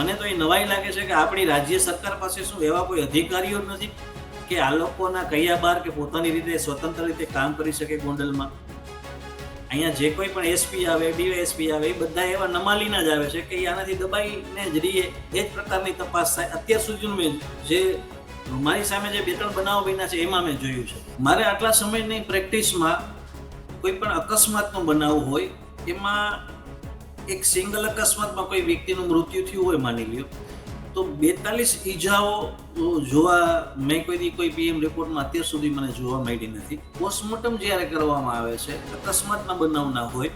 મને તો એ નવાઈ લાગે છે કે આપણી રાજ્ય સરકાર પાસે શું એવા કોઈ અધિકારીઓ નથી કે આ લોકોના કયા બાર કે પોતાની રીતે સ્વતંત્ર રીતે કામ કરી શકે ગોંડલમાં? અહીંયા જે કોઈ પણ એસપી આવે ડીવાયએસપી આવે, એ બધા એવા નમાલીના જ આવે છે કે આનાથી દબાઈને જ રહીએ. એ જ પ્રકારની તપાસ થાય. અત્યાર સુધીનું મેં જે મારી સામે જે બે ત્રણ બનાવો બન્યા છે, એમાં મેં જોયું છે. મારે આટલા સમયની પ્રેક્ટિસમાં કોઈ પણ અકસ્માતનો બનાવ હોય, એમાં એક સિંગલ અકસ્માતમાં કોઈ વ્યક્તિનું મૃત્યુ થયું હોય માની લ્યો, તો બેતાલીસ ઈજાઓ જોવા મેં કોઈ કોઈ પીએમ રિપોર્ટમાં અત્યાર સુધી મને જોવા મળી નથી. પોસ્ટમોર્ટમ જ્યારે કરવામાં આવે છે, અકસ્માતના બનાવના હોય,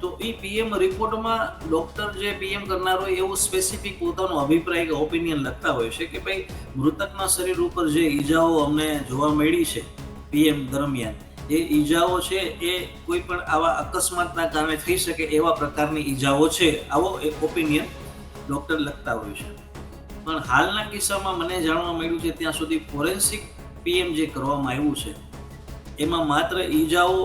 તો એ પીએમ રિપોર્ટમાં ડૉક્ટર જે પીએમ કરનાર હોય, એવું સ્પેસિફિક પોતાનો અભિપ્રાય કે ઓપિનિયન લખતા હોય છે કે ભાઈ, મૃતકના શરીર ઉપર જે ઈજાઓ અમને જોવા મળી છે, પીએમ દરમિયાન એ ઈજાઓ છે એ કોઈ પણ આવા અકસ્માતના કારણે થઈ શકે એવા પ્રકારની ઈજાઓ છે. આવો એક ઓપિનિયન ડૉક્ટર લખતા હોય છે. પણ હાલના કિસ્સામાં મને જાણવા મળ્યું છે ત્યાં સુધી ફોરેન્સિક પીએમ જે કરવામાં આવ્યું છે, એમાં માત્ર ઈજાઓ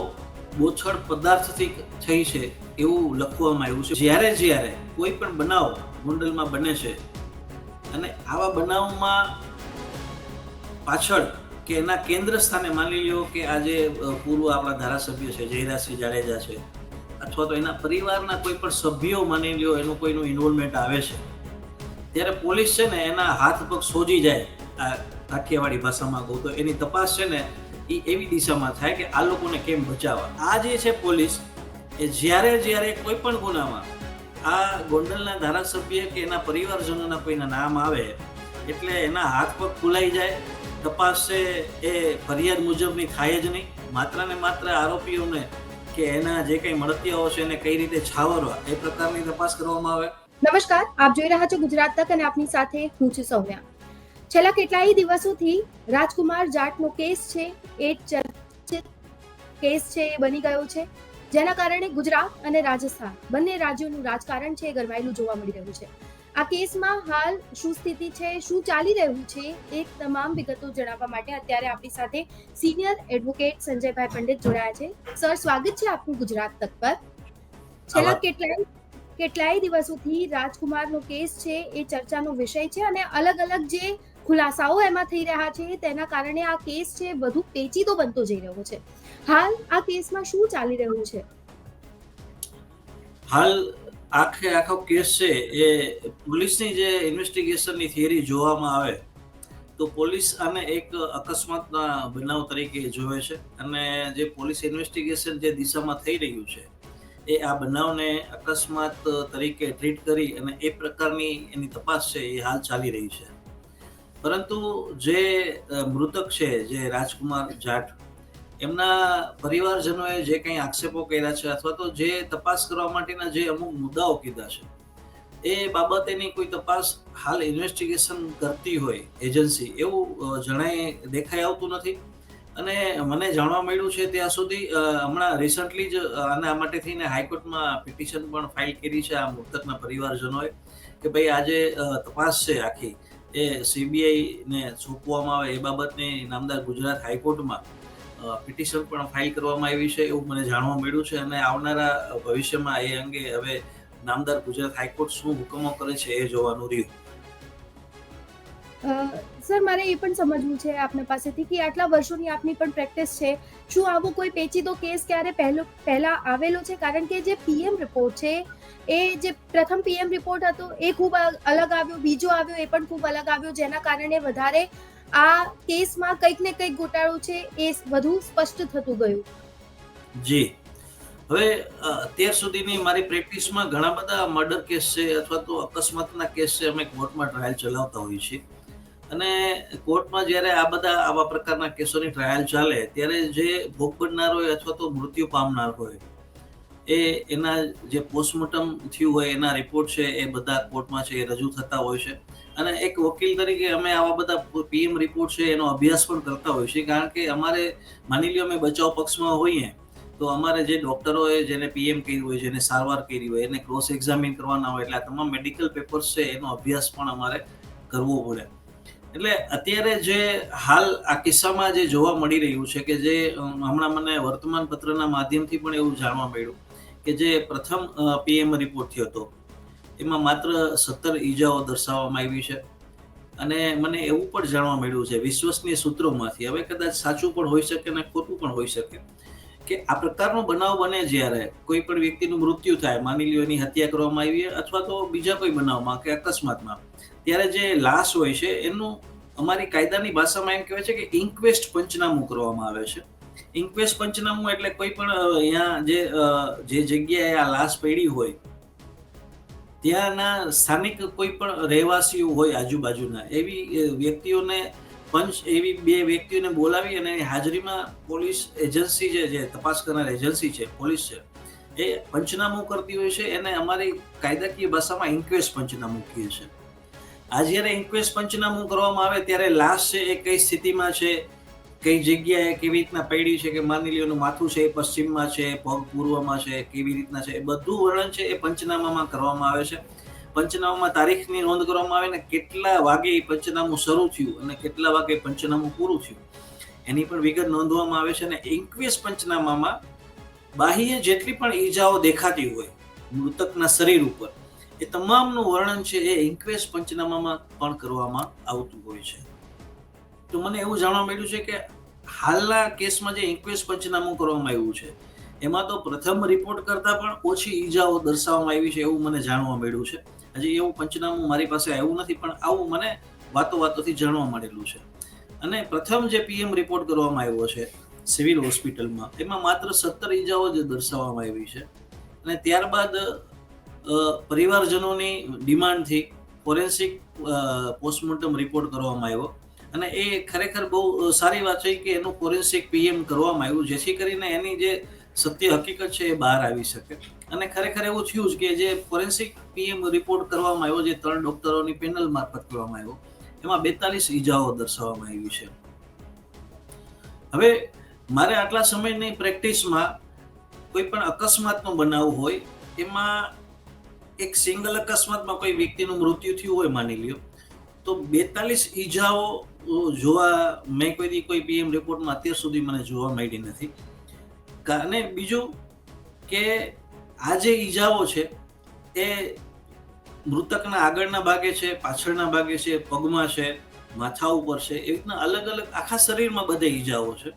બોછડ પદાર્થથી થઈ છે એવું લખવામાં આવ્યું છે. જ્યારે જ્યારે કોઈ પણ બનાવ ગોંડલમાં બને છે અને આવા બનાવમાં પાછળ કે એના કેન્દ્ર સ્થાને માની લ્યો કે આજે પૂર્વ આપણા ધારાસભ્ય છે, જયરાજસિંહ જાડેજા છે, અથવા તો એના પરિવારના કોઈ પણ સભ્યો માની લ્યો એનું કોઈનું ઇન્વોલ્વમેન્ટ આવે છે, ત્યારે પોલીસ છે ને એના હાથ પગ સોજી જાય આ કાઠિયાવાડી ભાષામાં કહું તો, એની તપાસ છે ને એ એવી દિશામાં થાય કે આ લોકોને કેમ બચાવવા. આ જે છે પોલીસ, એ જ્યારે જ્યારે કોઈ પણ ગુનામાં આ ગોંડલના ધારાસભ્ય કે એના પરિવારજનોના કોઈના નામ આવે, એટલે એના હાથ પગ ખુલાઈ જાય તપાસ છે એ ફરિયાદ મુજબની થાય જ નહીં. માત્ર ને માત્ર આરોપીઓને કે એના જે કંઈ મળતિયાઓ છે એને કઈ રીતે છાવરવા, એ પ્રકારની તપાસ કરવામાં આવે. નમસ્કાર, આપ જોઈ રહ્યા છો ગુજરાત તક અને આપની સાથે હું છું સૌમ્યા. છેલ્લા કેટલાય દિવસોથી રાજકુમાર જાટનો કેસ છે, એ ચર્ચિત કેસ છે, એ બની ગયો છે, જેના કારણે ગુજરાત અને રાજસ્થાન બંને રાજ્યોનું રાજકારણ છે એ ગરમાયેલું જોવા મળી રહ્યું છે. આ કેસમાં હાલ શું સ્થિતિ છે શું ચાલી રહ્યું છે એ તમામ વિગતો જણાવવા માટે અત્યારે આપણી સાથે સિનિયર એડવોકેટ સંજયભાઈ પંડિત જોડાયા છે. સર સ્વાગત છે આપનું ગુજરાત તક પર. છેલ્લા. કેટલાય કેટલાય દિવસોથી રાજકુમારનો કેસ છે એ ચર્ચાનો વિષય છે અને અલગ અલગ જે ખુલાસાઓ એમાં થઈ રહ્યા છે તેના કારણે આ કેસ છે વધુ પેચીદો બનતો જઈ રહ્યો છે. હાલ આ કેસમાં શું ચાલી રહ્યું છે? હાલ આખે આખો કેસ છે, એ પોલીસની જે ઇન્વેસ્ટિગેશનની થિયરી જોવામાં આવે, તો પોલીસ આને એક અકસ્માતના બનાવ તરીકે જોવે છે. અને જે પોલીસ ઇન્વેસ્ટિગેશન જે દિશામાં થઈ રહ્યું છે, એ આ બનાવને અકસ્માત તરીકે ટ્રીટ કરી અને એ પ્રકારની એની તપાસ છે, એ હાલ ચાલી રહી છે. પરંતુ જે મૃતક છે, જે રાજકુમાર જાટ એમના પરિવારજનોએ જે કંઈ આક્ષેપો કર્યા છે અથવા તો જે તપાસ કરવા માટેના જે અમુક મુદ્દાઓ કીધા છે, એ બાબતેની કોઈ તપાસ હાલ ઇન્વેસ્ટિગેશન કરતી હોય એજન્સી એવું જણાય દેખાઈ આવતું નથી. અને મને જાણવા મળ્યું છે ત્યાં સુધી હમણાં રિસન્ટલી જ આના માટે થઈને હાઈકોર્ટમાં પિટિશન પણ ફાઇલ કરી છે આ મૃતકના પરિવારજનોએ કે ભાઈ આજે તપાસ છે આખી, એ સીબીઆઈને સોંપવામાં આવે એ બાબતની નામદાર ગુજરાત હાઈકોર્ટમાં પિટિશન પણ ફાઇલ કરવામાં આવી છે એવું મને જાણવા મળ્યું છે અને આવનારા ભવિષ્યમાં એ અંગે હવે નામદાર ગુજરાત હાઈકોર્ટ શું હુકમો કરે છે એ જોવાનું રહ્યું. સર, મારે એ પણ સમજવું છે આપના પાસેથી કે આટલા વર્ષોની આપની પણ પ્રેક્ટિસ છે. શું આવો કોઈ પેચીદો કેસ ક્યારે પહેલો, પહેલા આવેલો છે? કારણ કે જે પીએમ રિપોર્ટ છે, એ જે પ્રથમ પીએમ રિપોર્ટ હતો, એ ખૂબ અલગ આવ્યો, બીજો આવ્યો, એ પણ ખૂબ અલગ આવ્યો, જેના કારણે વધારે આ કેસમાં કંઈક ને કંઈક ગોટાળો છે એ વધુ સ્પષ્ટ થતું ગયું. જી. હવે અત્યાર સુધીની મારી પ્રેક્ટિસમાં ઘણા બધા મર્ડર કેસ છે અથવા તો અકસ્માતના કેસ છે અમે કોર્ટમાં ટ્રાયલ ચલાવતા હોઈએ છીએ. અને કોર્ટમાં જ્યારે આ બધા આવા પ્રકારના કેસોની ટ્રાયલ ચાલે, ત્યારે જે ભોગ બનનાર હોય અથવા તો મૃત્યુ પામનાર હોય, એ એના જે પોસ્ટમોર્ટમ થયું હોય, એના રિપોર્ટ છે, એ બધા કોર્ટમાં છે, એ રજૂ થતા હોય છે. અને એક વકીલ તરીકે અમે આવા બધા પીએમ રિપોર્ટ છે, એનો અભ્યાસ પણ કરતા હોઈએ છીએ કારણ કે અમારે, માની લ્યો અમે બચાવ પક્ષમાં હોઈએ, તો અમારે જે ડોક્ટરોએ જેને પીએમ કર્યું હોય, જેને સારવાર કરી હોય, એને ક્રોસ એક્ઝામિન કરવાના હોય, એટલે આ તમામ મેડિકલ પેપર્સ છે, એનો અભ્યાસ પણ અમારે કરવો પડે. એટલે અત્યારે જે હાલ આ કિસ્સામાં જે જોવા મળી રહ્યું છે કે જે હમણાં મને વર્તમાન પત્રના માધ્યમથી પણ એવું જાણવા મળ્યું કે જે પ્રથમ પીએમ રિપોર્ટ થયો હતો એમાં માત્ર સત્તર ઈજાઓ દર્શાવવામાં આવી છે. અને મને એવું પણ જાણવા મળ્યું છે, વિશ્વસનીય સૂત્રોમાંથી, હવે કદાચ સાચું પણ હોઈ શકે અને ખોટું પણ હોઈ શકે, કે આ પ્રકારનો બનાવ બને જ્યારે કોઈ પણ વ્યક્તિનું મૃત્યુ થાય, માની લ્યો એની હત્યા કરવામાં આવી અથવા તો બીજા કોઈ બનાવમાં કે અકસ્માતમાં, ત્યારે જે લાશ હોય છે, એનું અમારી કાયદાની ભાષામાં એમ કહેવાય છે કે ઇન્ક્વેસ્ટ પંચનામું કરવામાં આવે છે. ઇન્ક્વેસ્ટ પંચનામું એટલે કોઈ પણ અહીંયા જે જે જગ્યાએ આ લાશ પડી હોય ત્યાંના સ્થાનિક કોઈ પણ રહેવાસીઓ હોય આજુબાજુના, એવી વ્યક્તિઓને પંચ, એવી બે વ્યક્તિઓને બોલાવી અને હાજરીમાં પોલીસ એજન્સી જે જે તપાસ કરનાર એજન્સી છે, પોલીસ છે, એ પંચનામું કરતી હોય છે. એને અમારી કાયદાકીય ભાષામાં ઇન્ક્વેસ્ટ પંચનામું કહીએ છીએ આ જ્યારે ઇન્ક્વેસ્ટ પંચનામું કરવામાં આવે ત્યારે લાશ છે એ કઈ સ્થિતિમાં છે? કઈ જગ્યાએ કેવી રીતના પડી છે કે માની લ્યો માથું છે એ પશ્ચિમમાં છે, પગ પૂર્વમાં છે, કેવી રીતના છે, એ બધું વર્ણન છે એ પંચનામામાં કરવામાં આવે છે. પંચનામામાં તારીખની નોંધ કરવામાં આવે ને કેટલા વાગે એ પંચનામું શરૂ થયું અને કેટલા વાગે પંચનામું પૂરું થયું. એની પણ વિગત નોંધવામાં આવે છે અને એકવીસ પંચનામામાં બાહ્ય જેટલી પણ ઈજાઓ દેખાતી હોય, મૃતકના શરીર ઉપર, એ તમામનું વર્ણન છે એ ઇન્ક્વેસ્ટ પંચનામામાં પણ કરવામાં આવતું હોય છે. તો મને એવું જાણવા મળ્યું છે કે હાલના કેસમાં જે ઇન્ક્વેસ્ટ પંચનામું કરવામાં આવ્યું છે, એમાં તો પ્રથમ રિપોર્ટ કરતાં પણ ઓછી ઈજાઓ દર્શાવવામાં આવી છે એવું મને જાણવા મળ્યું છે. હજી એવું પંચનામું મારી પાસે આવ્યું નથી, પણ આવું મને વાતો વાતોથી જાણવા મળેલું છે. અને પ્રથમ જે પીએમ રિપોર્ટ કરવામાં આવ્યો છે, સિવિલ હોસ્પિટલમાં, એમાં માત્ર સત્તર ઈજાઓ જ દર્શાવવામાં આવી છે. અને ત્યારબાદ પરિવારજનોની ડિમાન્ડથી ફોરેન્સિક પોસ્ટમોર્ટમ રિપોર્ટ કરવામાં આવ્યો. અને એ ખરેખર બહુ સારી વાત છે કે એનું ફોરેન્સિક પીએમ કરવામાં આવ્યું, જેથી કરીને એની જે સત્ય હકીકત છે એ બહાર આવી શકે. અને ખરેખર એવું થયું જ કે જે ફોરેન્સિક પીએમ રિપોર્ટ કરવામાં આવ્યો, જે ત્રણ ડોક્ટરોની પેનલ મારફત કરવામાં આવ્યો, એમાં બેતાલીસ ઈજાઓ દર્શાવવામાં આવી છે. હવે, મારે આટલા સમયની પ્રેક્ટિસમાં કોઈ પણ અકસ્માતનો બનાવ હોય, એમાં એક સિંગલ અકસ્માતમાં કોઈ વ્યક્તિનું મૃત્યુ થયું હોય માની લ્યો તો બેતાલીસ ઈજાઓ જોવા મેં કોઈ કોઈ પીએમ રિપોર્ટમાં અત્યાર સુધી મને જોવા મળી નથી. અને બીજું કે આ જે ઈજાઓ છે, એ મૃતકના આગળના ભાગે છે, પાછળના ભાગે છે, પગમાં છે, માથા ઉપર છે, એવી રીતના અલગ અલગ આખા શરીરમાં બધે ઈજાઓ છે.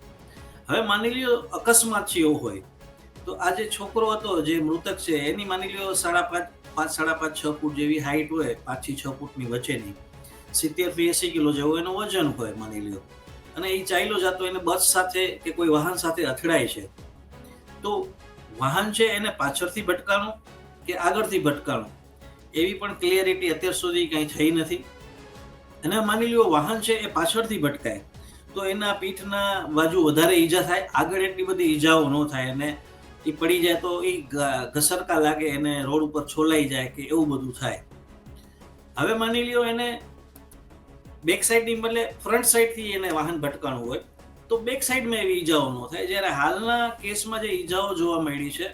હવે માની લ્યો અકસ્માત છે એવો હોય, તો આ જે છોકરો હતો, જે મૃતક છે, એની માની લ્યો સાડા પાંચ પાંચ, સાડા પાંચ, છ ફૂટ જેવી હાઈટ હોય પાંચથી છ ફૂટની વચ્ચેની. સિત્તેરથી કિલો જેવું એનું વજન હોય, માની લ્યો. અને એ ચાલ્યો જતો એને બસ સાથે કે કોઈ વાહન સાથે અથડાય છે. તો વાહન છે એને પાછળથી ભટકાણું કે આગળથી ભટકાણું? એવી પણ ક્લિયરિટી અત્યાર સુધી કંઈ થઈ નથી. અને માની લ્યો વાહન છે એ પાછળથી ભટકાય. તો એના પીઠના બાજુ વધારે ઈજા થાય, આગળ એટલી બધી ઈજાઓ ન થાય અને એ પડી જાય તો એ ઘસરકા લાગે, એને રોડ ઉપર છોલાઈ જાય કે એવું બધું થાય. હવે માની લ્યો એને બેક સાઈડની બદલે ફ્રન્ટ સાઈડથી એને વાહન ભટકાણું હોય, તો બેક સાઈડમાં એવી ઈજાઓ ન થાય. જ્યારે હાલના કેસમાં જે ઈજાઓ જોવા મળી છે,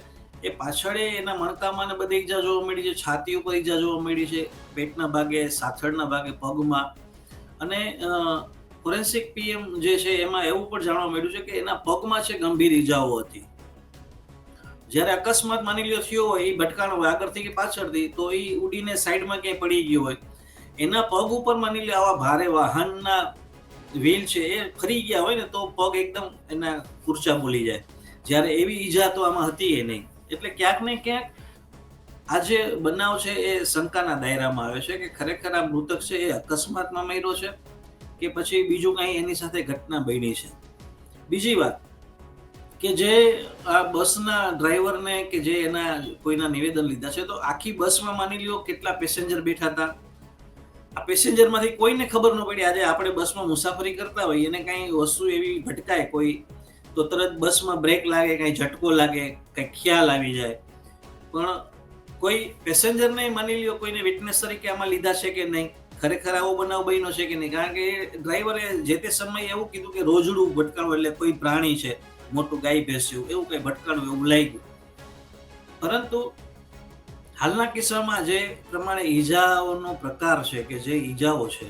એ પાછળ એના મણકામાં ને બધી ઈજા જોવા મળી છે, છાતી ઉપર ઈજા જોવા મળી છે, પેટના ભાગે, સાથળના ભાગે, પગમાં. અને ફોરેન્સિક પીએમ જે છે, એમાં એવું પણ જાણવા મળ્યું છે કે એના પગમાં છે ગંભીર ઈજાઓ હતી. જ્યારે અકસ્માત માની લ્યો થયો હોય એ ભટકાણો હોય આગળથી કે પાછળથી, તો એ ઉડીને સાઈડમાં ક્યાંય પડી ગયો હોય. એના પગ ઉપર માની લ્યો આવા ભારે વાહનના વ્હીલ છે, એ ફરી ગયા હોય ને તો પગ એકદમ એના કુર્ચા બોલી જાય. જ્યારે એવી ઈજા તો આમાં હતી એ નહીં. એટલે ક્યાંક ને ક્યાંક આ જે બનાવ છે એ શંકાના દાયરામાં આવે છે કે ખરેખર આ મૃતક છે એ અકસ્માતમાં મર્યો છે કે પછી બીજું કાંઈ એની સાથે ઘટના બની છે. બીજી વાત કે જે આ બસના ડ્રાઈવરને કે જે એના કોઈના નિવેદન લીધા છે, તો આખી બસમાં માની લ્યો કેટલા પેસેન્જર બેઠા હતા? આ પેસેન્જરમાંથી કોઈને ખબર ન પડી. આજે આપણે બસમાં મુસાફરી કરતા હોઈએ, એને કાંઈ વસ્તુ એવી ભટકાય કોઈ, તો તરત બસમાં બ્રેક લાગે, કાંઈ ઝટકો લાગે, કંઈ ખ્યાલ આવી જાય. પણ કોઈ પેસેન્જરને માની લ્યો કોઈને વિટનેસ તરીકે આમાં લીધા છે કે નહીં, ખરેખર આવો બનાવ બન્યો છે કે નહીં? કારણ કે ડ્રાઈવરે જે તે સમયે એવું કીધું કે રોજડું ભટકાણું એટલે કોઈ પ્રાણી છે, મોટું ગાય ભેંસ્યું, એવું કંઈ ભટકાણું, એવું લાગ્યું. પરંતુ હાલના કિસ્સામાં જે પ્રમાણે ઈજાઓનો પ્રકાર છે કે જે ઈજાઓ છે,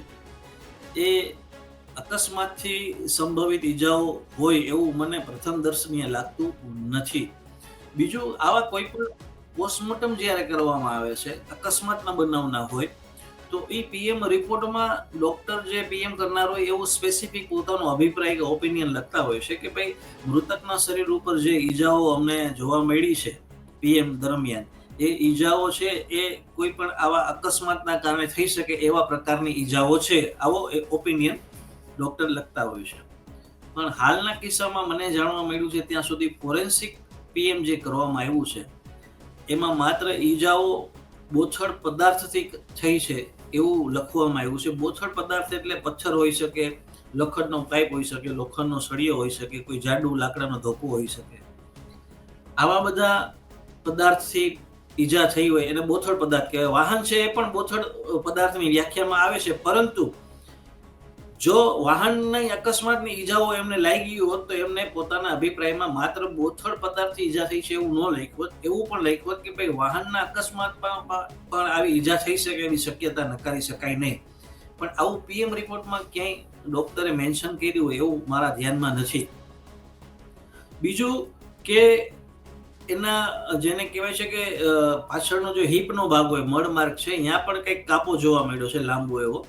એ અકસ્માતથી સંભવિત ઈજાઓ હોય એવું મને પ્રથમ દર્શનીય લાગતું નથી. બીજું, આવા કોઈ પણ પોસ્ટમોર્ટમ જ્યારે કરવામાં આવે છે, અકસ્માતના બનાવના હોય, તો એ પીએમ રિપોર્ટમાં ડોક્ટર જે પીએમ કરનાર હોય, એવું સ્પેસિફિક પોતાનો અભિપ્રાય કે ઓપિનિયન લખતા હોય છે કે ભાઈ, મૃતકના શરીર ઉપર જે ઈજાઓ અમને જોવા મળી છે પીએમ દરમિયાન એ ઈજાઓ છે એ કોઈ પણ આવા અકસ્માતના કારણે થઈ શકે એવા પ્રકારની ઈજાઓ છે, આવો એ ઓપિનિયન ડૉક્ટર લખતા હોય છે. પણ હાલના કિસ્સામાં મને જાણવા મળ્યું છે ત્યાં સુધી ફોરેન્સિક પીએમ જે કરવામાં આવ્યું છે, એમાં માત્ર ઈજાઓ બોછડ પદાર્થથી થઈ છે એવું લખવામાં આવ્યું છે. બોછડ પદાર્થ એટલે પથ્થર હોઈ શકે, લોખંડનો પાઇપ હોઈ શકે, લોખંડનો સળિયો હોઈ શકે, કોઈ જાડું લાકડાનો ધોકો હોઈ શકે. આવા બધા પદાર્થથી ઈજા થઈ હોય એને બોથડ પદાર્થ કહેવાય. વાહન છે એ પણ બોથડ પદાર્થની વ્યાખ્યામાં આવે છે. પરંતુ જો વાહનની અકસ્માતની ઈજાઓ એમને લાગી હોત તો એમને પોતાના અભિપ્રાયમાં માત્ર બોથડ પદાર્થથી ઈજા થઈ છે એવું ન લખવત એવું પણ લખવત કે ભાઈ વાહનના અકસ્માતમાં પણ આવી ઈજા થઈ શકે એવી શક્યતા નકારી શકાય નહીં. પણ આવું પીએમ રિપોર્ટમાં ક્યાંય ડોક્ટરે મેન્શન કર્યું હોય એવું મારા ધ્યાનમાં નથી. બીજું કે એના જેને કહેવાય છે કે પાછળનો જે હિપનો ભાગ હોય, મળ માર્ગ છે ત્યાં પણ કંઈક કાપો જોવા મળ્યો છે, લાંબો એવો.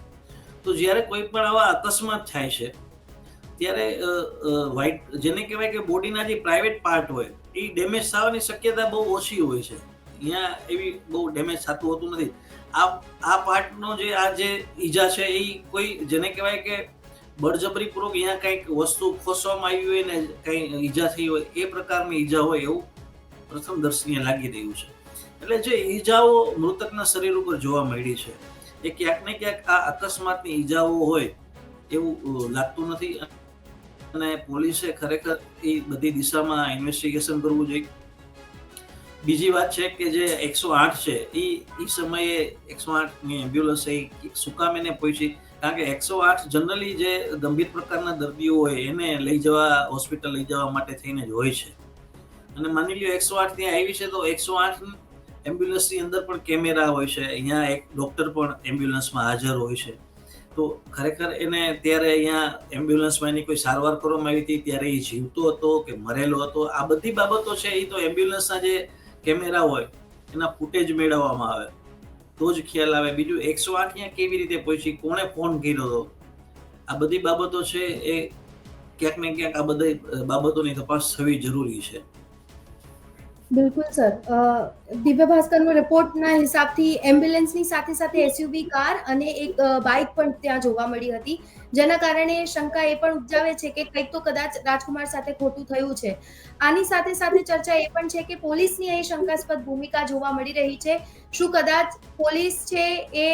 તો જ્યારે કોઈ પણ આવા અકસ્માત થાય છે, ત્યારે વ્હાઇટ, જેને કહેવાય કે બોડીના જે પ્રાઇવેટ પાર્ટ હોય, એ ડેમેજ થવાની શક્યતા બહુ ઓછી હોય છે. અહીંયા એવી બહુ ડેમેજ થતું હોતું નથી. આ આ પાર્ટનો જે, આ જે ઈજા છે, એ કોઈ, જેને કહેવાય કે બળજબરીપૂર્વક અહીંયા કંઈક વસ્તુ ખોસવામાં આવી હોય ને, કંઈ ઈજા થઈ હોય, એ પ્રકારની ઈજા હોય એવું પ્રથમ દર્શનીય લાગી રહ્યું છે. એટલે જે ઈજાઓ મૃતકના શરીર ઉપર જોવા મળી છે, એ ક્યાંક ને ક્યાંક આ અકસ્માતની ઈજાઓ હોય એવું લાગતું નથી. અને પોલીસે ખરેખર એ બધી દિશામાં ઇન્વેસ્ટિગેશન કરવું જોઈએ. બીજી વાત છે કે જે એકસો આઠ છે એ એ સમયે એકસો આઠની એમ્બ્યુલન્સ એ સુકામેને પહોંચી. કારણ કે એકસો આઠ જનરલી જે ગંભીર પ્રકારના દર્દીઓ હોય એને લઈ જવા હોસ્પિટલ લઈ જવા માટે થઈને જ હોય છે. અને માની લ્યો એકસો આઠ ત્યાં આવી છે તો એકસો આઠ એમ્બ્યુલન્સની અંદર પણ કેમેરા હોય છે. અહીંયા એક ડૉક્ટર પણ એમ્બ્યુલન્સમાં હાજર હોય છે. તો ખરેખર એને ત્યારે અહીંયા એમ્બ્યુલન્સમાં એની કોઈ સારવાર કરવામાં આવી હતી ત્યારે એ જીવતો હતો કે મરેલો હતો? આ બધી બાબતો છે એ તો એમ્બ્યુલન્સના જે કેમેરા હોય એના ફૂટેજ મેળવવામાં આવે. તો જ ખ્યાલ આવે. બીજું એકસો આઠ અહીંયા કેવી રીતે પહોંચી? કોણે ફોન કર્યો હતો? આ બધી બાબતો છે એ ક્યાંક ને ક્યાંક આ બધી બાબતોની તપાસ થવી જરૂરી છે. બિલકુલ, સર. દિવ્ય ભાસ્કરનો રિપોર્ટના હિસાબથી એમ્બ્યુલન્સની સાથે સાથે એસયુવી કાર અને એક બાઇક પણ ત્યાં જોવા મળી હતી. જેના કારણે શંકા એ પણ ઉપજાવે છે કે કંઈક તો કદાચ રાજકુમાર સાથે ખોટું થયું છે. આની સાથે સાથે ચર્ચા એ પણ છે કે પોલીસની અહીં શંકાસ્પદ ભૂમિકા જોવા મળી રહી છે. શું કદાચ પોલીસ છે એ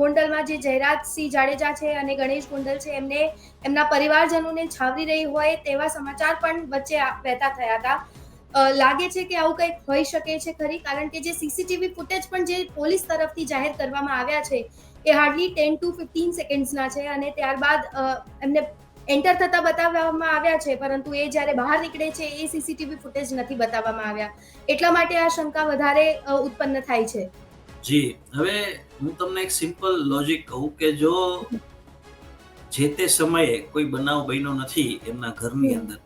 ગોંડલમાં જે જયરાજસિંહ જાડેજા છે અને ગણેશ ગોંડલ છે એમને, એમના પરિવારજનોને છાવરી રહી હોય તેવા સમાચાર પણ વચ્ચે વહેતા થયા હતા. લાગે છે કે આવું કંઈક હોઈ શકે છે ખરી? કારણ કે જે સીસીટીવી ફૂટેજ પણ જે પોલીસ તરફથી જાહેર કરવામાં આવ્યા છે એ હાર્ડલી ટેન ટુ ફિફ્ટીન સેકન્ડ્સના છે અને ત્યારબાદ એમને એન્ટર થતા બતાવવામાં આવ્યા છે પરંતુ એ જ્યારે બહાર નીકળે છે એ સીસીટીવી ફૂટેજ નથી બતાવવામાં આવ્યા. એટલા માટે આ શંકા વધારે ઉત્પન્ન થાય છે. જી હવે હું તમને એક સિમ્પલ લોજિક કહું કે જો જે તે સમયે કોઈ બનાવ બન્યો નથી એમના ઘરની અંદર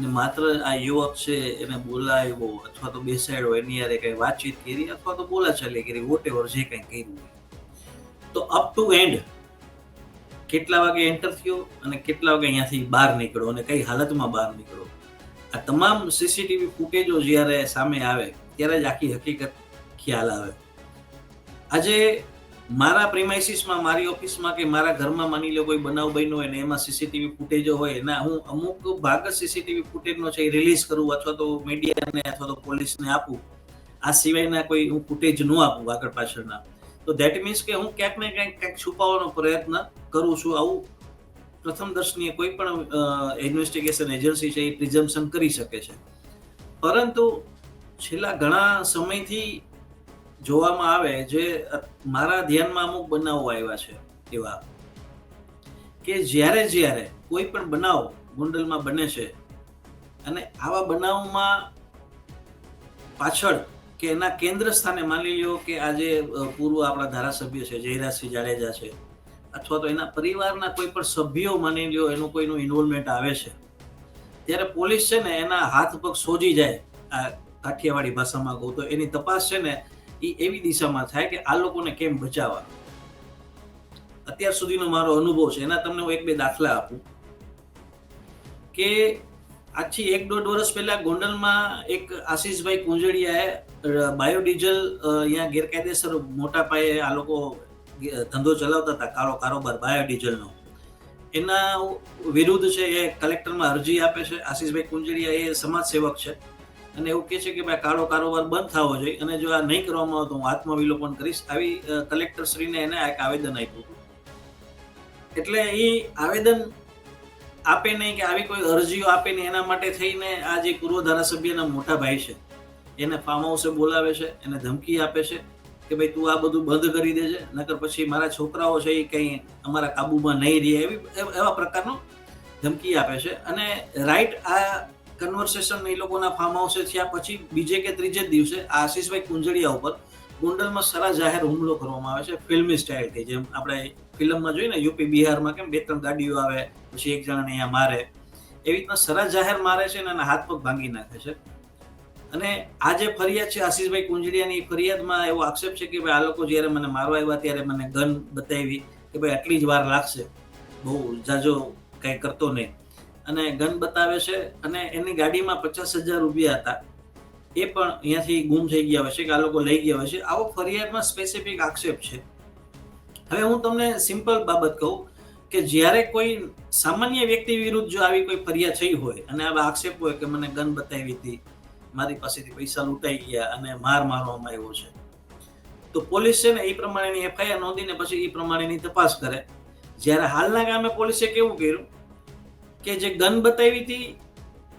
ને માત્ર આ યુવક છે, એને બોલાવ્યો અથવા તો બેસાડ્યો, એની યારે કઈ વાતચીત કરી અથવા તો બોલાચાલી કરી વોટ એવર જે કંઈ કર્યું તો અપ ટુ એન્ડ કેટલા વાગે એન્ટર થયો અને કેટલા વાગે અહીંયાથી બહાર નીકળો અને કઈ હાલતમાં બહાર નીકળો આ તમામ સીસીટીવી ફૂટેજો જ્યારે સામે આવે, ત્યારે જ આખી હકીકત ખ્યાલ આવે. આજે મારા પ્રિમાઇસીસમાં મારી ઓફિસમાં કે મારા ઘરમાં માની લો કોઈ બનાવ બન્યો હોય ને એમાં સીસીટીવી ફૂટેજો હોય એના હું અમુક ભાગ સીસીટીવી ફૂટેજનો છે એ રિલીઝ કરું અથવા તો મીડિયાને અથવા તો પોલીસને આપું. આ સિવાયના કોઈ હું ફૂટેજ ન આપું આગળ પાછળના. તો ધેટ મીન્સ કે હું ક્યાંક ને ક્યાંક ક્યાંક છુપાવવાનો પ્રયત્ન કરું છું. આવું પ્રથમ દર્શનીય કોઈ પણ ઇન્વેસ્ટિગેશન એજન્સી છે એ પ્રિઝમ્પશન કરી શકે છે. પરંતુ છેલ્લા ઘણા સમયથી જોવામાં આવે જે મારા ધ્યાનમાં અમુક બનાવો આવ્યા છે એવા. કે જ્યારે જ્યારે કોઈ પણ બનાવ ગુંડલમાં બને છે અને આવા બનાવમાં પાછળ કે એના કેન્દ્ર સ્થાને માની લ્યો કે આજે પૂર્વ આપણા ધારાસભ્ય છે, જયરાજસિંહ જાડેજા છે, અથવા તો એના પરિવારના કોઈ પણ સભ્યો માની લ્યો એનું કોઈનું ઇન્વોલ્વમેન્ટ આવે છે, ત્યારે પોલીસ છે ને એના હાથ પગ સોજી જાય આ કાઠિયાવાડી ભાષામાં કહું તો એની તપાસ છે ને એ એવી દિશામાં થાય કે આ લોકોને કેમ બચાવવા અત્યાર સુધીનો મારો અનુભવ છે, એના તમને હું એક બે દાખલા આપું. કે આજથી એક દોઢ વર્ષ પહેલા ગોંડલમાં એક આશીષભાઈ કુંજડિયાએ બાયોડીઝલ અહીંયા ગેરકાયદેસર મોટા પાયે આ લોકો ધંધો ચલાવતા હતા, કાળો કારોબાર, બાયોડીઝલનો. એના વિરુદ્ધ છે એ કલેક્ટરમાં અરજી આપે છે, આશીષભાઈ કુંજડિયા એ સમાજ સેવક છે. અને એવું કહે છે કે ભાઈ કાળો કારોબાર બંધ થવો જોઈએ. અને જો આ નહીં કરવામાં આવે તો હું આત્મવિલોપન કરીશ. આવી કલેક્ટર શ્રીને એને એક આવેદન આપ્યું હતું. એટલે એ આવેદન આપે નહીં કે આવી કોઈ અરજીઓ આપે નહીં. એના માટે થઈને આ જે પૂર્વ ધારાસભ્યના મોટા ભાઈ છે, એને ફાર્મ હાઉસે બોલાવે છે, એને ધમકી આપે છે કે ભાઈ તું આ બધું બંધ કરી દેજે. નકર પછી મારા છોકરાઓ છે એ કંઈ અમારા કાબુમાં નહીં રહે એવી, એવા પ્રકારનો ધમકી આપે છે. અને રાઈટ આ કન્વર્સેશન એ લોકોના ફાર્મ હાઉસે થયા પછી બીજે કે ત્રીજે દિવસે આશીષભાઈ કુંજળિયા ઉપર ગોંડલમાં સરા જાહેર હુમલો કરવામાં આવે છે. ફિલ્મી સ્ટાઇલથી જેમ આપણે ફિલ્મમાં જોઈએ ને, યુપી બિહારમાં કેમ બે ત્રણ ગાડીઓ આવે, પછી એક જણાને અહીંયા મારે, એવી રીતના સરા જાહેર મારે છે અને હાથ પગ ભાંગી નાખે છે. અને આ જે ફરિયાદ છે આશીષભાઈ કુંજડિયાની ફરિયાદમાં એવો આક્ષેપ છે કે ભાઈ આ લોકો જ્યારે મને મારવા આવ્યા ત્યારે મને ગન બતાવી કે ભાઈ આટલી જ વાર લાગશે. બહુ જાજો કંઈ કરતો નહીં. અને ગન બતાવે છે અને એની ગાડીમાં પચાસ હજાર રૂપિયા હતા. એ પણ અહીંયાથી ગુમ થઈ ગયા હોય છે કે આ લોકો લઈ ગયા છે. આવો ફરિયાદમાં સ્પેસિફિક આક્ષેપ છે. હવે હું તમને સિમ્પલ બાબત કહું કે જ્યારે કોઈ સામાન્ય વ્યક્તિ વિરુદ્ધ જો આવી કોઈ ફરિયાદ થઈ હોય અને આવા આક્ષેપ હોય કે મને ગન બતાવી હતી, મારી પાસેથી પૈસા લૂંટાઈ ગયા અને માર મારવામાં આવ્યો છે, તો પોલીસ છે ને એ પ્રમાણેની એફઆઈઆર નોંધીને પછી એ પ્રમાણેની તપાસ કરે. જ્યારે હાલના ગામે પોલીસે કેવું કર્યું? કે જે ગન બતાવી હતી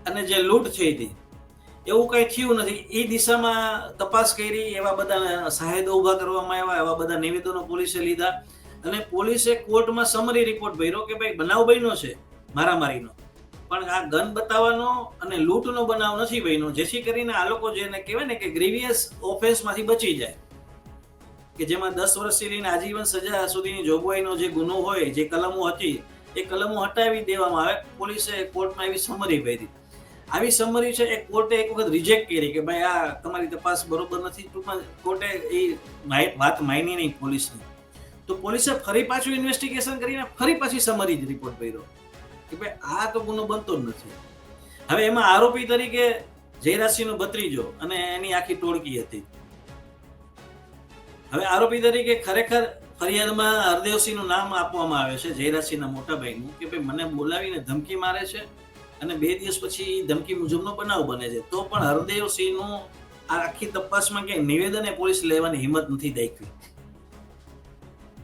અને જે લૂંટ થઈ હતી, એવું કંઈ થયું નથી. એ દિશામાં તપાસ કરી, એવા બધા સાહેદો ઊભા કરવામાં આવ્યા, એવા બધા નિવેદનો પોલીસે લીધા. અને પોલીસે કોર્ટમાં સમરી રિપોર્ટ ભર્યો કે ભાઈ બનાવ બન્યો છે, મારામારીનો. પણ આ ગન બતાવવાનો અને લૂંટનો બનાવ નથી બન્યો. જેથી કરીને આ લોકો જેને કહેવાય ને કે ગ્રીવિયસ ઓફેન્સમાંથી બચી જાય. કે જેમાં દસ વર્ષથી લઈને આજીવન સજા સુધીની જોગવાઈનો જે ગુનો હોય, જે કલમો હતી એ કલમો હટાવી દેવામાં આવે, પોલીસે કોર્ટમાં એવી સમરી ભરી. આવી સમરી છે, એ કોર્ટે એક વખત રિજેક્ટ કરી કે ભાઈ આ તમારી તપાસ બરોબર નથી, ટૂંકમાં કોર્ટે એ વાત માની નહીં પોલીસની. તો પોલીસે ફરી પાછું ઇન્વેસ્ટિગેશન કરીને ફરી પાછી સમરી જ રિપોર્ટ કર્યો કે ભાઈ આ તો ગુનો બનતો જ નથી. હવે એમાં આરોપી તરીકે જયરાજસિંહનો ભત્રીજો અને એની આખી ટોળકી હતી. હવે આરોપી તરીકે ખરેખર ફરિયાદમાં હરદેવસિંહનું નામ આપવામાં આવે છે, જયરાજસિંહના મોટા ભાઈનું, કે ભાઈ મને બોલાવીને ધમકી મારે છે અને બે દિવસ પછી ધમકી મુજબનો બનાવ બને છે. તો પણ હરદેવસિંહનું આ આખી તપાસમાં ક્યાંય નિવેદને પોલીસ લેવાની હિંમત નથી દાખવી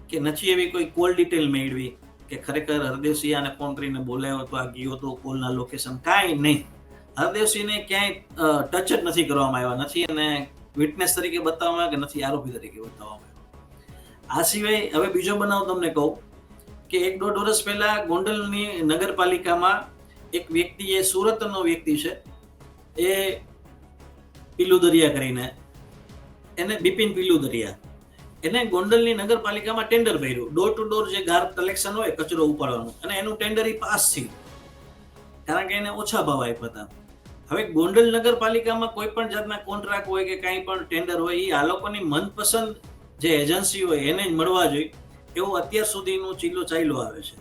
કે નથી એવી કોઈ કોલ ડિટેલ મેળવી કે ખરેખર હરદેવસિંહ આને ફોન કરીને બોલાયો તો આ ગયો તો કોલના લોકેશન કાંઈ નહીં. હરદેવસિંહને ક્યાંય ટચ જ નથી કરવામાં આવ્યા. નથી અને વિટનેસ તરીકે બતાવવામાં આવ્યા કે નથી આરોપી તરીકે બતાવવામાં આવ્યા. આ સિવાય હવે બીજો બનાવ તમને કહું કે એક દોઢ વર્ષ પહેલા ગોંડલની નગરપાલિકામાં એક વ્યક્તિ એ સુરતનો વ્યક્તિ છે, એ પીલુ દરિયા કરીને, એને બિપિન પીલુ દરિયા, એને ગોંડલની નગરપાલિકામાં ટેન્ડર ભર્યું. ડોર ટુ ડોર જે ગાર કલેક્શન હોય, કચરો ઉપાડવાનું. અને એનું ટેન્ડર એ પાસ થયું. કારણ કે એને ઓછા ભાવ આપ્યા હતા. હવે ગોંડલ નગરપાલિકામાં કોઈ પણ જાતના કોન્ટ્રાક્ટ હોય કે કાંઈ પણ ટેન્ડર હોય એ આ લોકોની મનપસંદ જે એજન્સી હોય એને જ મળવા જોઈએ, એવું અત્યાર સુધીનું ચીલો ચાલ્યો આવે છે.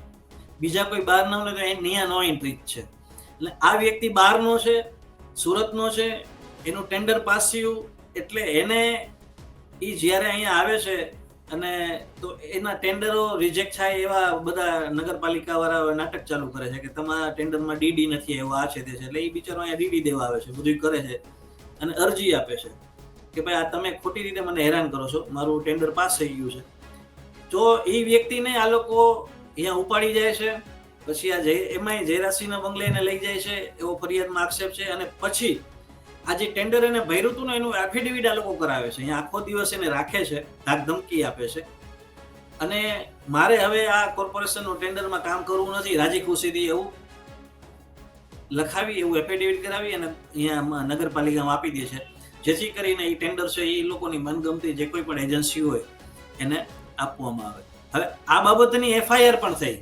બીજા કોઈ બહારના હોય તો એ નિયા નો એન્ટ્રી છે. એટલે આ વ્યક્તિ બહારનો છે, સુરતનો છે, એનું ટેન્ડર પાસ થયું, એટલે એને એ જ્યારે અહીંયા આવે છે, અને તો એના ટેન્ડરો રિજેક્ટ થાય એવા બધા નગરપાલિકાવાળા નાટક ચાલુ કરે છે, કે તમારા ટેન્ડરમાં ડીડી નથી, એવો આ છે, તે છે, એટલે એ બિચારો અહીંયા ડીડી દેવા આવે છે બધું કરે છે, અને અરજી આપે છે. કે ભાઈ આ તમે ખોટી રીતે મને હેરાન કરો છો, મારું ટેન્ડર પાસ થઈ ગયું છે. તો એ વ્યક્તિને આ લોકો અહીંયા ઉપાડી જાય છે, પછી આ જય, એમાંય જયરાજસિંહના બંગલે એને લઈ જાય છે, એવો ફરિયાદમાં આક્ષેપ છે, અને પછી આ જે ટેન્ડર એને ભર્યું હતું ને એનું એફિડેવિટ આ લોકો કરાવે છે, અહીંયા આખો દિવસ એને રાખે છે, ધાક ધમકી આપે છે. અને મારે હવે આ કોર્પોરેશનનું ટેન્ડરમાં કામ કરવું નથી, રાજી ખુશીથી એવું લખાવી, એવું એફિડેવિટ કરાવી અને અહીંયા નગરપાલિકામાં આપી દે છે. જેથી કરીને એ ટેન્ડર છે એ લોકોની મનગમતી જે કોઈ પણ એજન્સી હોય, એને આપવામાં આવે. હવે આ બાબતની એફઆઈઆર પણ થઈ.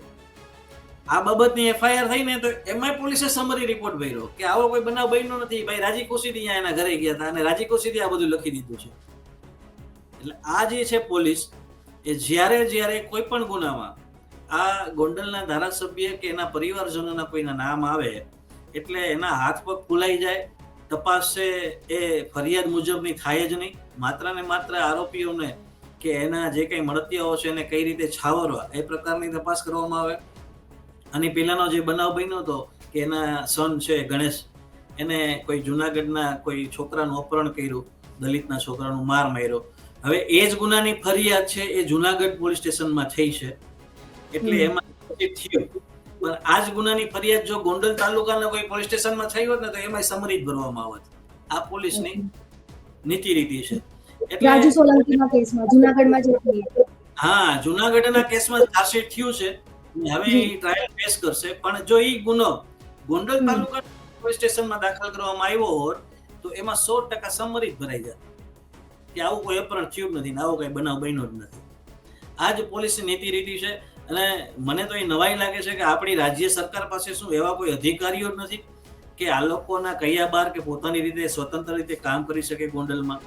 આ બાબતની એફઆઈઆર થઈ ને તો એમાં પોલીસે સમરી રિપોર્ટ ભર્યો કે આવો કોઈ બનાવ બન્યો નથી. ભાઈ રાજી ખુશીથી અહીંયા એના ઘરે ગયા હતા અને રાજી ખુશીથી આ બધું લખી દીધું છે. એટલે આ જે છે પોલીસ, એ જ્યારે જ્યારે કોઈ પણ ગુનામાં આ ગોંડલના ધારાસભ્ય કે એના પરિવારજનોના કોઈના નામ આવે, એટલે એના હાથ પગ ફૂલાઈ જાય તપાસ છે એ ફરિયાદ મુજબની થાય જ નહીં. માત્ર ને માત્ર આરોપીઓને કે એના જે કંઈ મળતિયાઓ છે એને કઈ રીતે છાવરવા એ પ્રકારની તપાસ કરવામાં આવે. અને પેલાનો જે બનાવ બન્યો હતો કે એના સન છે ગણેશ એને કોઈ જુનાગઢના કોઈ છોકરાનું અપહરણ કર્યું દલિતના છોકરાનું માર માર્યો. હવે એ જ ગુનાની ફરિયાદ છે એ જુનાગઢ પોલીસ સ્ટેશનમાં થઈ છે. એટલે એમાં થયું પણ આ જ ગુનાની ફરિયાદ જો ગોંડલ તાલુકાના કોઈ પોલીસ સ્ટેશનમાં થઈ હોત ને તો એમાં સમરી જ ભરવામાં આવત. આ પોલીસની નીતિ રીતિ છે. રાજુ સોલંકીના કેસમાં જુનાગઢમાં જે હા જુનાગઢના કેસમાં ચાર્જશીટ થયું છે હવે. ટ્રાયલ ફેસ કરશે. પણ જો એ ગુનો ગોંડલ. તાલુકા પોલીસ સ્ટેશનમાં દાખલ કરવામાં આવ્યો હોત તો એમાં સો ટકા સમરી ભરાઈ જાય કે આવું કોઈ અપહરણ થયું નથી ને આવો કઈ બનાવ બન્યો જ નથી. આ જ પોલીસની નીતિ રીતિ છે. અને મને તો એ નવાઈ લાગે છે કે આપણી રાજ્ય સરકાર પાસે શું એવા કોઈ અધિકારીઓ નથી કે આ લોકોના કયા બાર કે પોતાની રીતે સ્વતંત્ર રીતે કામ કરી શકે ગોંડલમાં?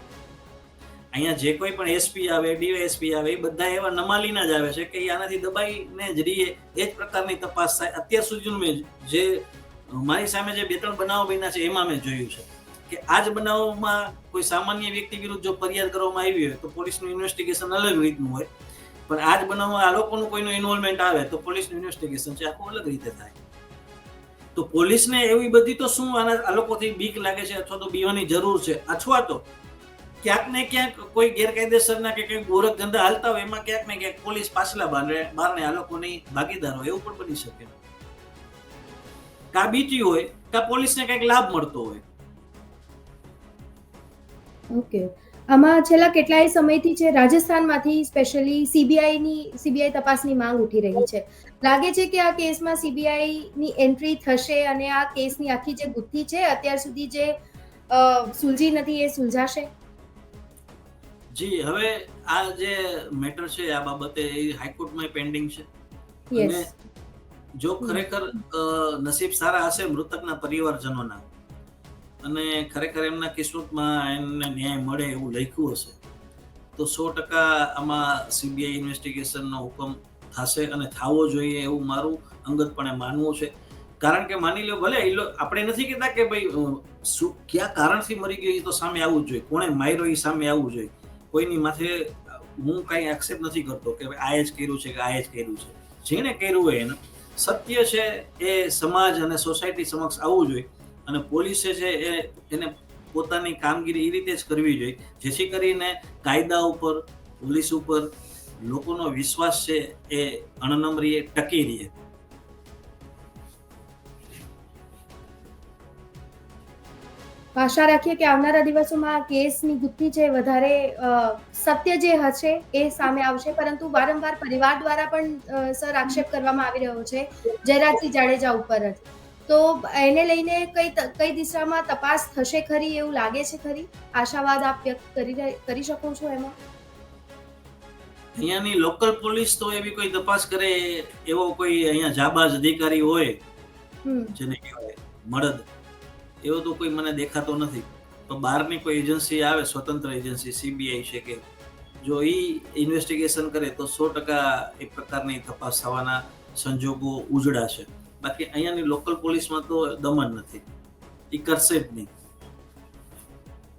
અહીંયા જે કોઈ પણ એસપી આવે ડીવાયએસપી આવે, એ બધા એવા નમાલીના જ આવે છે કે આનાથી દબાઈને જ રહીએ. એ જ પ્રકારની તપાસ થાય. અત્યાર સુધીનું મેં જે મારી સામે જે બે ત્રણ બનાવો બન્યા છે, એમાં મેં જોયું છે કે આ જ બનાવમાં કોઈ સામાન્ય વ્યક્તિ વિરુદ્ધ જો ફરિયાદ કરવામાં આવી હોય, તો પોલીસનું ઇન્વેસ્ટિગેશન અલગ રીતનું હોય. પણ આ જ બનાવમાં આ લોકોનું કોઈનું ઇન્વોલ્વમેન્ટ આવે તો પોલીસનું ઇન્વેસ્ટિગેશન છે, આખું અલગ રીતે થાય. તો પોલીસને એવી બધી તો શું આના આ લોકોથી બીક લાગે છે અથવા તો બીવાની જરૂર છે? અથવા તો ક્યાંક ને ક્યાંક કોઈ ગેરકાયદેસરના કે કંઈક ગોરખ ધંધા હાલતા હોય, એમાં ક્યાંક ને ક્યાંક પોલીસ પાછલા બારે બારને આ લોકોની ભાગીદાર હોય, એવું પણ બની શકે. કા બીતી હોય, કા પોલીસને કંઈક લાભ મળતો હોય. ઓકે આમાં છેલ્લા કેટલાય સમયથી છે રાજસ્થાનમાંથી સ્પેશિયલી સીબીઆઈની સીબીઆઈ તપાસની માંગ ઉઠી રહી છે. લાગે છે કે આ કેસમાં સીબીઆઈની એન્ટ્રી થશે અને આ કેસની આખી જે ગુથ્થી છે અત્યાર સુધી જે સુલઝી નથી એ સુલઝાશે? જી હવે આ જે મેટર છે આ બાબતે એ હાઈકોર્ટમાં પેન્ડિંગ છે. અને જો ખરેખર નસીબ સારા હશે મૃતકના પરિવારજનોના અને ખરેખર એમના કિસ્મતમાં એમને ન્યાય મળે એવું લખ્યું હશે, તો સો ટકા આમાં સીબીઆઈ ઇન્વેસ્ટિગેશનનો હુકમ થશે અને થવો જોઈએ એવું મારું અંગતપણે માનવું છે. કારણ કે માની લો, ભલે એ આપણે નથી કહેતા કે ભાઈ શું, કયા કારણથી મરી ગયો એ તો સામે આવવું જોઈએ. કોણે માર્યો એ સામે આવવું જોઈએ. કોઈની માથે હું કાંઈ એક્સેપ્ટ નથી કરતો કે ભાઈ, આ જ કર્યું છે કે આ જ કર્યું છે. જેને કર્યું હોય એને. સત્ય છે એ સમાજ અને સોસાયટી સમક્ષ આવવું જોઈએ. અને પોલીસે છે એ એને પોતાની કામગીરી એ રીતે જ કરવી જોઈએ. જેથી કરીને કાયદા ઉપર, પોલીસ ઉપર લોકોનો વિશ્વાસ છે એ અણનમરીએ ટકી રહે. આશા રાખીએ કે આવનારા દિવસોમાં કેસની ગુથ્થી છે વધારે સત્ય જે હશે એ સામે આવશે. પરંતુ વારંવાર પરિવાર દ્વારા પણ સર આક્ષેપ કરવામાં આવી રહ્યો છે. જયરાજસિંહ જાડેજા ઉપર જ. તો એને લઈને કઈ કઈ દિશામાં તપાસ થશે ખરી એવું લાગે છે ખરી? આશાવાદ આપ વ્યક્ત કરી કરી શકો છો એમાં? અહીંયાની લોકલ પોલીસ તો એવી કોઈ તપાસ કરે એવો કોઈ અહીંયા જાબાજ અધિકારી હોય જેને કહેવાય મળદ એવો તો કોઈ મને દેખાતો નથી. તો બહારની કોઈ એજન્સી આવે સ્વતંત્ર એજન્સી સીબીઆઈ છે કે જો એ ઇન્વેસ્ટિગેશન કરે તો સો ટકા એ પ્રકારની તપાસ થવાના સંજોગો ઉજળા છે બાકી અહીંયાની લોકલ પોલીસમાં તો દમન નથી. એ કરશે જ નહીં.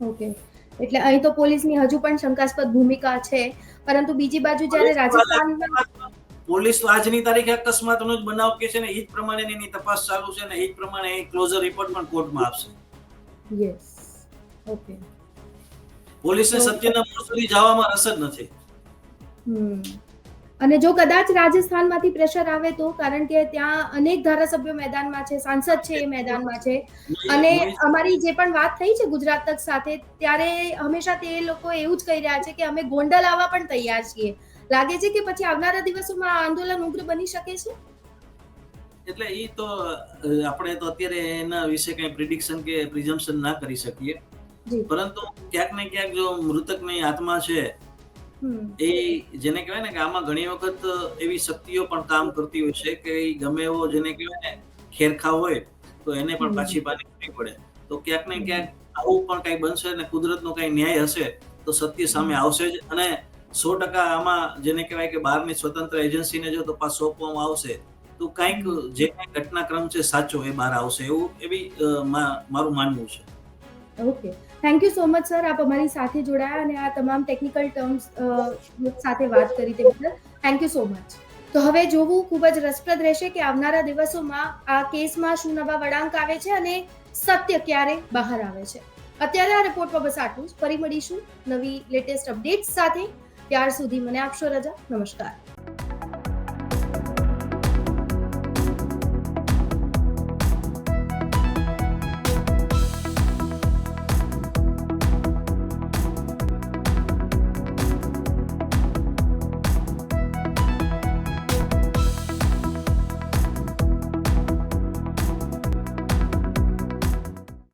ઓકે. એટલે અહીં તો પોલીસની હજુ પણ શંકાસ્પદ ભૂમિકા છે પરંતુ બીજી બાજુ જ્યારે રાજસ્થાનમાં પોલીસ તો આજની તારીખે અકસ્માતનો જ બનાવ કે છે ને એ જ પ્રમાણે એની તપાસ ચાલુ છે ને એ જ પ્રમાણે એ ક્લોઝર રિપોર્ટ પણ કોર્ટમાં આપશે. યસ ઓકે પોલીસને સત્યના મૂળ સુધી જવામાં રસ જ નથી. હમ. અને જો કદાચ રાજસ્થાનમાંથી પ્રેશર આવે તો કારણ કે ત્યાં અનેક ધારાસભ્યો મેદાનમાં છે સાંસદ છે એ મેદાનમાં છે. અને અમારી જે પણ વાત થઈ છે ગુજરાત તક સાથે ત્યારે હંમેશા તે લોકો એવું જ કહી રહ્યા છે કે અમે ગોંડલ આવવા પણ તૈયાર છીએ. લાગે છે કે પછી આવનારા દિવસોમાં આંદોલન ઉગ્ર બની શકે છે? એટલે એ તો આપણે તો અત્યારે એના વિશે કઈ પ્રિડિક્શન કે પ્રિઝમ્પશન ના કરી શકીએ. પરંતુ ક્યાંક ને ક્યાંક જો મૃતકની આત્મા છે એ જેને કહેવાય ને કે આમાં ઘણી વખત એવી શક્તિઓ પણ કામ કરતી હોય છે કે ગમે એવો જેને કહેવાય ને ખેરખા હોય તો એને પણ. પાછી પાની કરવી પડે. તો ક્યાંક ને ક્યાંક આવું પણ કઈ બનશે ને કુદરતનો કઈ ન્યાય હશે તો સત્ય સામે આવશે જ. અને સો ટકા આમાં જેને કહેવાય કે બહારની સ્વતંત્ર એજન્સીને જો તપાસ સોંપવામાં આવશે તો કંઈક જે કંઈ ઘટનાક્રમ છે સાચો એ બહાર આવશે એવું એવી મારું માનવું છે. Okay thank you so much sir આપ અમારી સાથે જોડાયા અને આ તમામ ટેકનિકલ ટર્મ્સ સાથે વાત કરી તે બદલ થેન્ક યુ સો મચ તો હવે જોવું ખૂબ જ રસપ્રદ રહેશે કે આવનારા દિવસોમાં આ કેસમાં શું નવા વળાંક આવે છે અને સત્ય ક્યારે બહાર આવે છે. અત્યારે આ રિપોર્ટમાં બસ આટલું જ. ફરી મળીશું નવી લેટેસ્ટ અપડેટ્સ સાથે. ત્યાર સુધી મને આપશો, રજા. નમસ્કાર.